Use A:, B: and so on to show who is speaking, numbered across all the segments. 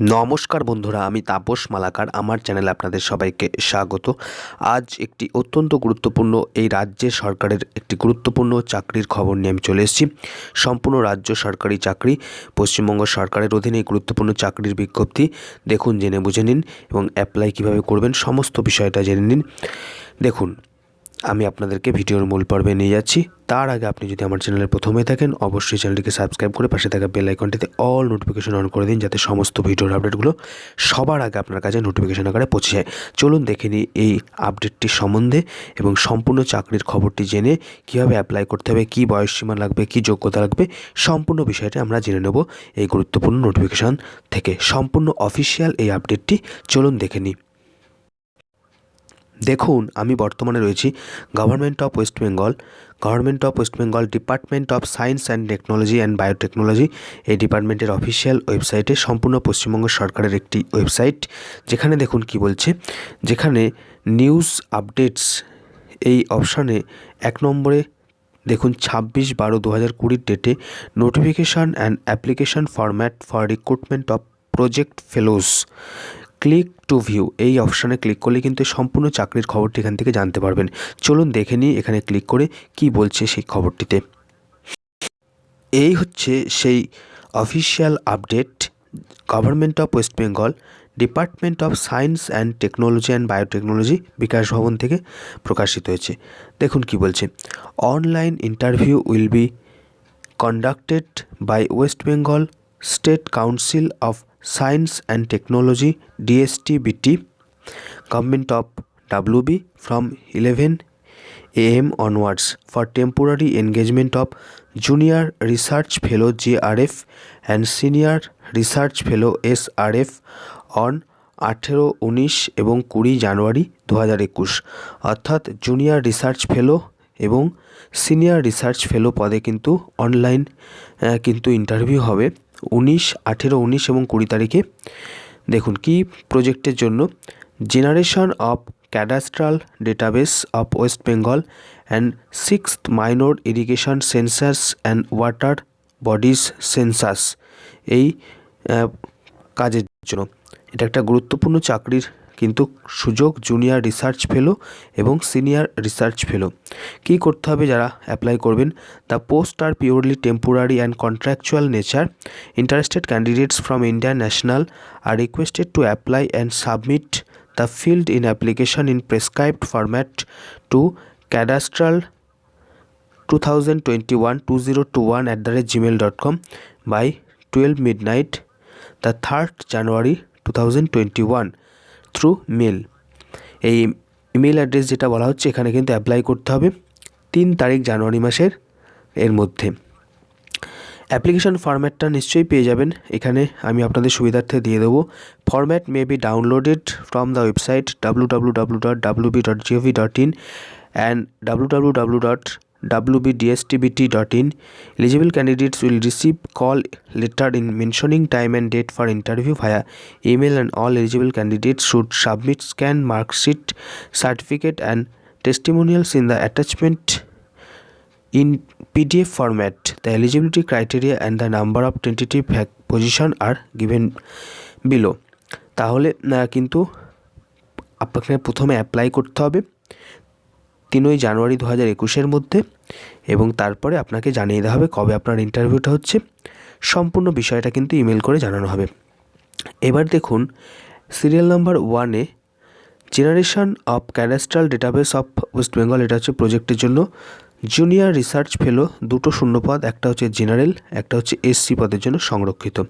A: নমস্কার বন্ধুরা, আমি তাপস মালাকার। আমার চ্যানেলে আপনাদের সবাইকে স্বাগত। আজ একটি অত্যন্ত গুরুত্বপূর্ণ, এই রাজ্যের সরকারের একটি গুরুত্বপূর্ণ চাকরির খবর নিয়ে আমি চলে এসেছি। সম্পূর্ণ রাজ্য সরকারি চাকরি, পশ্চিমবঙ্গ সরকারের অধীনে এই গুরুত্বপূর্ণ চাকরির বিজ্ঞপ্তি। দেখুন, জেনে বুঝে নিন এবং অ্যাপ্লাই কীভাবে করবেন, সমস্ত বিষয়টা জেনে নিন। দেখুন আমি আপনাদেরকে ভিডিওর মূল পর্বে নিয়ে যাচ্ছি। তার আগে আপনি যদি আমার চ্যানেলের প্রথমে থাকেন, অবশ্যই চ্যানেলটিকে সাবস্ক্রাইব করে পাশে থাকা বেল আইকনটিতে অল নোটিফিকেশন অন করে দিন, যাতে সমস্ত ভিডিওর আপডেটগুলো সবার আগে আপনার কাছে নোটিফিকেশন আকারে পৌঁছে যায়। চলুন দেখে নিই এই আপডেটটি সম্বন্ধে এবং সম্পূর্ণ চাকরির খবরটি জেনে কীভাবে অ্যাপ্লাই করতে হবে, কী বয়সসীমা লাগবে, কী যোগ্যতা লাগবে, সম্পূর্ণ বিষয়টি আমরা জেনে নেব এই গুরুত্বপূর্ণ নোটিফিকেশন থেকে। সম্পূর্ণ অফিসিয়াল এই আপডেটটি চলুন দেখে নিই। দেখুন, আমি বর্তমানে রয়েছি government of West Bengal government of West Bengal department of science and technology and biotechnology এই ডিপার্টমেন্টের অফিসিয়াল ওয়েবসাইটে সম্পূর্ণ পশ্চিমবঙ্গ সরকারের একটি ওয়েবসাইট যেখানে দেখুন কি বলছে, যেখানে নিউজ আপডেটস এই অপশানে এক নম্বরে দেখুন ছাব্বিশ বারো দু হাজার কুড়ির ডেটে notification and application format for recruitment of project fellows click to view এই অপশানে ক্লিক করলে কিন্তু সম্পূর্ণ চাকরির খবরটি এখান থেকে জানতে পারবেন। চলুন দেখে নিই এখানে ক্লিক করে কি বলছে সেই খবরটিতে। এই হচ্ছে সেই official update government of West Bengal department of science and technology and biotechnology Bikash Bhavan থেকে প্রকাশিত হয়েছে। দেখুন কি বলছে online interview will be conducted by West Bengal state council of science and technology DSTBT government of WB from eleven AM onwards for temporary engagement of junior research fellow JRF and senior research fellow SRF on আঠেরো, উনিশ এবং কুড়ি জানুয়ারি দু হাজার একুশ। অর্থাৎ junior research fellow এবং senior research fellow পদে কিন্তু অনলাইন কিন্তু ইন্টারভিউ হবে। উনিশ, আঠেরো, উনিশ এবং কুড়ি তারিখে। দেখুন, কি প্রজেক্টের জন্য? Generation of cadastral database of West Bengal and six minor irrigation census and water bodies census এই কাজের জন্য। এটা একটা গুরুত্বপূর্ণ চাকরির কিন্তু সুযোগ জুনিয়র রিসার্চ ফেলো এবং সিনিয়র রিসার্চ ফেলো কী করতে হবে যারা অ্যাপ্লাই করবেন? The post are purely temporary and contractual nature interested candidates from India national are requested to apply and submit the filled in application in prescribed format to cadastral two thousand twenty one two zero two one at the rate Gmail dot com by twelve midnight the third January two thousand twenty one through mail এই email address যেটা বলা হচ্ছে, এখানে কিন্তু apply করতে হবে তিন তারিখ জানুয়ারি মাসের এর মধ্যে। অ্যাপ্লিকেশন ফরম্যাটটা নিশ্চয়ই পেয়ে যাবেন। এখানে আমি আপনাদের সুবিধার্থে দিয়ে দেবো। Format may be downloaded from the website W W W dot W B dot gov dot in and W W W dot wbdstbt.in eligible candidates will receive call letter in mentioning time and date for interview via email and all eligible candidates should submit scanned mark sheet certificate and testimonials in the attachment in pdf format the eligibility criteria and the number of tentative position are given below তাহলে কিন্তু আপনাকে প্রথমে apply করতে হবে তিনই জানুয়ারি দু হাজার একুশের মধ্যে এবং তারপরে আপনাকে জানিয়ে দেওয়া হবে কবে আপনার ইন্টারভিউটা হচ্ছে। সম্পূর্ণ বিষয়টা কিন্তু ইমেল করে জানানো হবে। এবার দেখুন সিরিয়াল নাম্বার ওয়ানে generation of cadastral database of West Bengal এটা হচ্ছে প্রজেক্টের জন্য। জুনিয়র রিসার্চ ফেলো দুটো শূন্যপদ একটা হচ্ছে জেনারেল একটা হচ্ছে এসসি পদের জন্য সংরক্ষিত।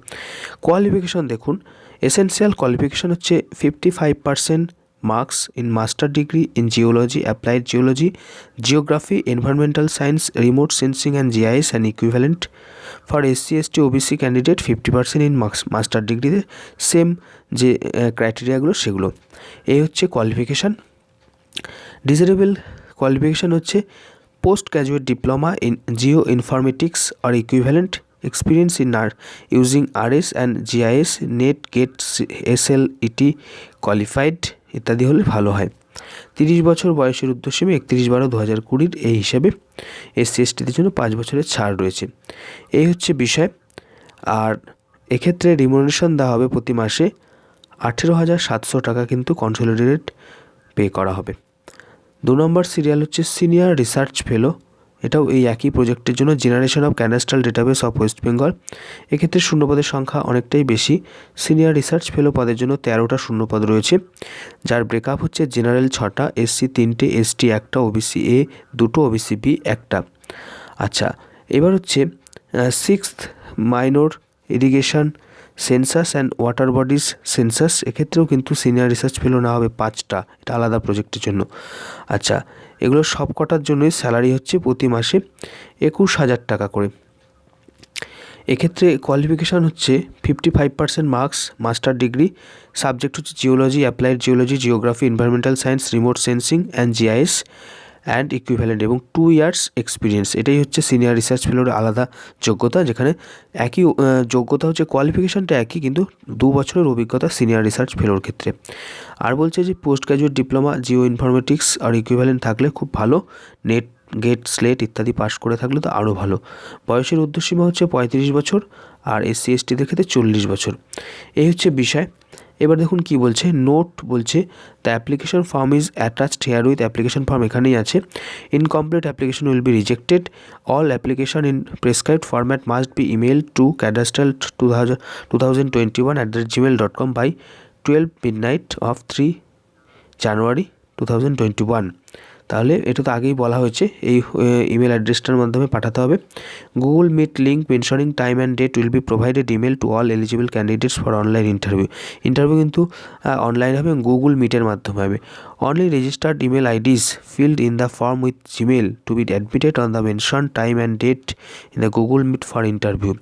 A: কোয়ালিফিকেশন দেখুন এসেন্সিয়াল কোয়ালিফিকেশন হচ্ছে fifty five percent marks in master degree in geology, applied geology, geography, environmental science, remote sensing and gis and equivalent. For sc st obc candidate fifty percent in master ডিগ্রিতে same যে ক্রাইটেরিয়াগুলো সেগুলো। এই হচ্ছে qualification desirable qualification হচ্ছে post graduate diploma in geoinformatics or equivalent experience in or using R S and GIS NET GATE S L ET qualified ইত্যাদি হলে ভালো হয়। তিরিশ বছর বয়সের উদ্দেশ্যে একত্রিশ বারো দু হাজার কুড়ির এই হিসাবে এসসি এসটিদের জন্য পাঁচ বছরের ছাড় রয়েছে। এই হচ্ছে বিষয়। আর এক্ষেত্রে রিমুনারেশন দেওয়া হবে প্রতি মাসে আঠেরো হাজার সাতশো টাকা কিন্তু কনসোলিডেটেড পে করা হবে। দু নম্বর সিরিয়াল হচ্ছে সিনিয়র রিসার্চ ফেলো এটাও এই একই প্রজেক্টের জন্য generation of cadastral database of West Bengal এক্ষেত্রে শূন্যপদের সংখ্যা অনেকটাই বেশি। সিনিয়র রিসার্চ ফেলো পদের জন্য তেরোটা শূন্যপদ রয়েছে। যার ব্রেকআপ হচ্ছে জেনারেল ছটা এসসি তিনটে এসটি একটা ওবিসি এ দুটো ওবিসি বি একটা। আচ্ছা এবার হচ্ছে sixth minor irrigation census and water bodies census এক্ষেত্রেও কিন্তু সিনিয়র রিসার্চ ফেলো না হবে পাঁচটা। এটা আলাদা প্রজেক্টের জন্য। আচ্ছা এগুলো সব কটার জন্যই স্যালারি হচ্ছে প্রতি মাসে একুশ হাজার টাকা করে। এক্ষেত্রে কোয়ালিফিকেশান হচ্ছে fifty five percent marks master degree subject হচ্ছে geology applied geology geography environmental science remote sensing and GIS and equivalent এবং টু ইয়ার্স এক্সপিরিয়েন্স এটাই হচ্ছে সিনিয়র রিসার্চ ফেলোর আলাদা যোগ্যতা, যেখানে একই যোগ্যতা হচ্ছে কোয়ালিফিকেশানটা একই, কিন্তু দু বছরের অভিজ্ঞতা সিনিয়র রিসার্চ ফেলোর ক্ষেত্রে। আর বলছে যে post graduate diploma geoinformatics or equivalent থাকলে খুব ভালো নেট গেট স্লেট ইত্যাদি পাশ করে থাকলে তো আরও ভালো। বয়সের উর্ধ্বসীমা হচ্ছে পঁয়ত্রিশ বছর আর এসসি এসটিদের ক্ষেত্রে চল্লিশ বছর। এই হচ্ছে বিষয়। এবার দেখুন কি বলছে নোট বলছে the application form is attached here with application form এখানেই আছে। Incomplete application will be rejected all application in prescribe format must be email to cadastral two thousand two thousand twenty one at the Gmail dot com by twelve midnight of three January two thousand twenty one তাহলে এটা তো আগেই বলা হয়েছে। এই email অ্যাড্রেসটার মাধ্যমে পাঠাতে হবে। Google Meet link mentioning time and date will be provided email to all eligible candidates for online interview interview কিন্তু অনলাইন হবে গুগল মিটের মাধ্যমে হবে। Only registered email IDs filled in the form with Gmail to be admitted on the mention time and date in the Google Meet for interview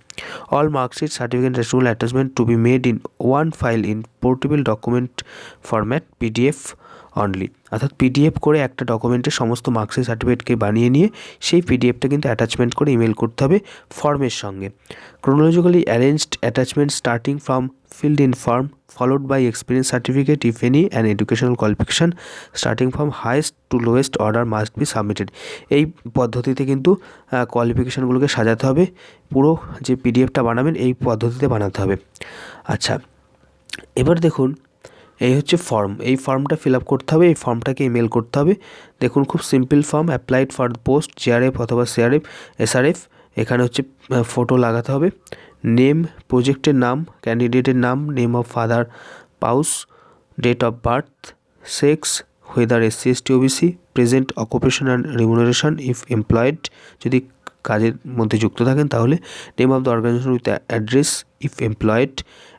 A: all marksheet certificate resume attachment to be made in one file in portable document format pdf only অর্থাৎ PDF করে একটা ডকুমেন্টের সমস্ত মার্কসের সার্টিফিকেটকে বানিয়ে নিয়ে সেই পিডিএফটা কিন্তু অ্যাটাচমেন্ট করে ইমেল করতে হবে ফর্মের সঙ্গে। Chronologically arranged attachment starting from filled in form followed by experience certificate, if any, and educational qualification, starting from highest to lowest order must be submitted. এই পদ্ধতিতে কিন্তু কোয়ালিফিকেশানগুলোকে সাজাতে হবে। পুরো যে পিডিএফটা বানাবেন, এই পদ্ধতিতে বানাতে হবে। আচ্ছা এবার দেখুন, এই হচ্ছে ফর্ম এই ফর্মটা ফিল আপ করতে হবে, এই ফর্মটাকে ইমেল করতে হবে। দেখুন, খুব simple form applied for post JRF অথবা সিআরএফ এসআরএফ এখানে হচ্ছে ফটো লাগাতে হবে। নেম প্রজেক্টের নাম ক্যান্ডিডেটের নাম name of father spouse date of birth sex whether SC ST OBC present occupation and remuneration if employed যদি কাজের মধ্যে যুক্ত থাকেন তাহলে name of the organisation with address if employed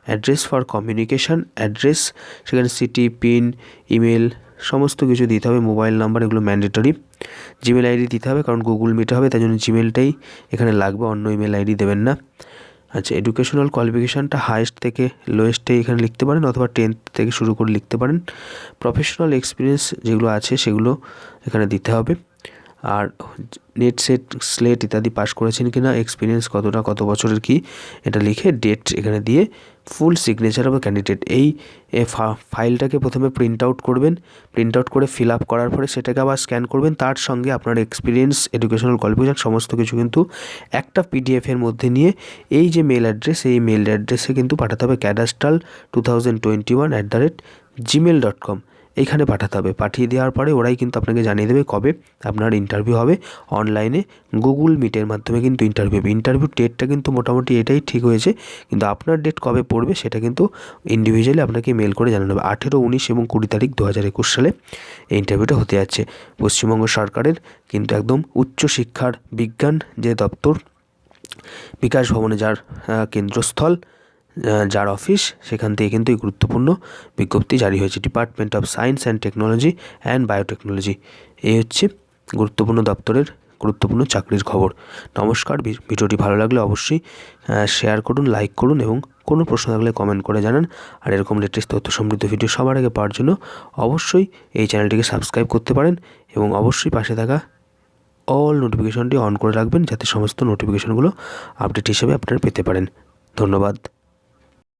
A: address for communication address সেখানে সিটি পিন ইমেল সমস্ত কিছু দিতে হবে মোবাইল নাম্বার এগুলো ম্যান্ডেটরি জিমেল আইডি দিতে হবে, কারণ গুগল মিটে হবে, তাই জন্য জিমেলটাই এখানে লাগবে, অন্য ইমেল আইডি দেবেন না। আচ্ছা এডুকেশনাল কোয়ালিফিকেশানটা হায়েস্ট থেকে লোয়েস্টে এখানে লিখতে পারেন, অথবা টেন্থ থেকে শুরু করে লিখতে পারেন। প্রফেশনাল এক্সপিরিয়েন্স যেগুলো আছে, সেগুলো এখানে দিতে হবে। আর নেট সেট স্লেট ইত্যাদি পাস করেছেন কি না এক্সপিরিয়েন্স কতটা, কত বছরের কি, এটা লিখে ডেট এখানে দিয়ে ফুল সিগনেচার অফ ক্যান্ডিডেট এই ফাইলটাকে প্রথমে প্রিন্ট আউট করবেন। প্রিন্ট আউট করে ফিল আপ করার পরে সেটাকে আবার স্ক্যান করবেন। তার সঙ্গে আপনার এক্সপিরিয়েন্স এডুকেশনাল কোয়ালিফিকেশান সমস্ত কিছু কিন্তু একটা পিডিএফের মধ্যে নিয়ে এই যে মেল অ্যাড্রেস এই মেল অ্যাড্রেসে কিন্তু পাঠাতে হবে cadastral two thousand twenty one at the rate Gmail dot com এইখানে পাঠাতে হবে। পাঠিয়ে দেওয়ার পরে ওরাই কিন্তু আপনাকে জানিয়ে দেবে কবে আপনার ইন্টারভিউ হবে। অনলাইনে গুগল মিটের মাধ্যমে কিন্তু ইন্টারভিউ হবে। ইন্টারভিউ ডেটটা কিন্তু মোটামুটি এটাই ঠিক হয়েছে। কিন্তু আপনার ডেট কবে পড়বে সেটা কিন্তু ইন্ডিভিজুয়ালি আপনাকে মেল করে জানানো হবে। আঠেরো, উনিশ এবং কুড়ি তারিখ দু হাজার একুশ সালে এই ইন্টারভিউটা হতে যাচ্ছে। পশ্চিমবঙ্গ সরকারের কিন্তু একদম উচ্চ শিক্ষার বিজ্ঞান যে দপ্তর, বিকাশ ভবনে যার কেন্দ্রস্থল যার অফিস সেখান থেকে কিন্তু এই গুরুত্বপূর্ণ বিজ্ঞপ্তি জারি হয়েছে। Department of science and technology and biotechnology এই হচ্ছে গুরুত্বপূর্ণ দপ্তরের গুরুত্বপূর্ণ চাকরির খবর। নমস্কার ভিডিওটি ভালো লাগলে অবশ্যই শেয়ার করুন লাইক করুন এবং কোনো প্রশ্ন থাকলে কমেন্ট করে জানান। আর এরকম লেটেস্ট তথ্য সমৃদ্ধ ভিডিও সবার আগে পাওয়ার জন্য অবশ্যই এই চ্যানেলটিকে সাবস্ক্রাইব করতে পারেন এবং অবশ্যই পাশে থাকা অল নোটিফিকেশনটি অন করে রাখবেন, যাতে সমস্ত নোটিফিকেশনগুলো আপডেট হিসেবে আপনারা পেতে পারেন। ধন্যবাদ।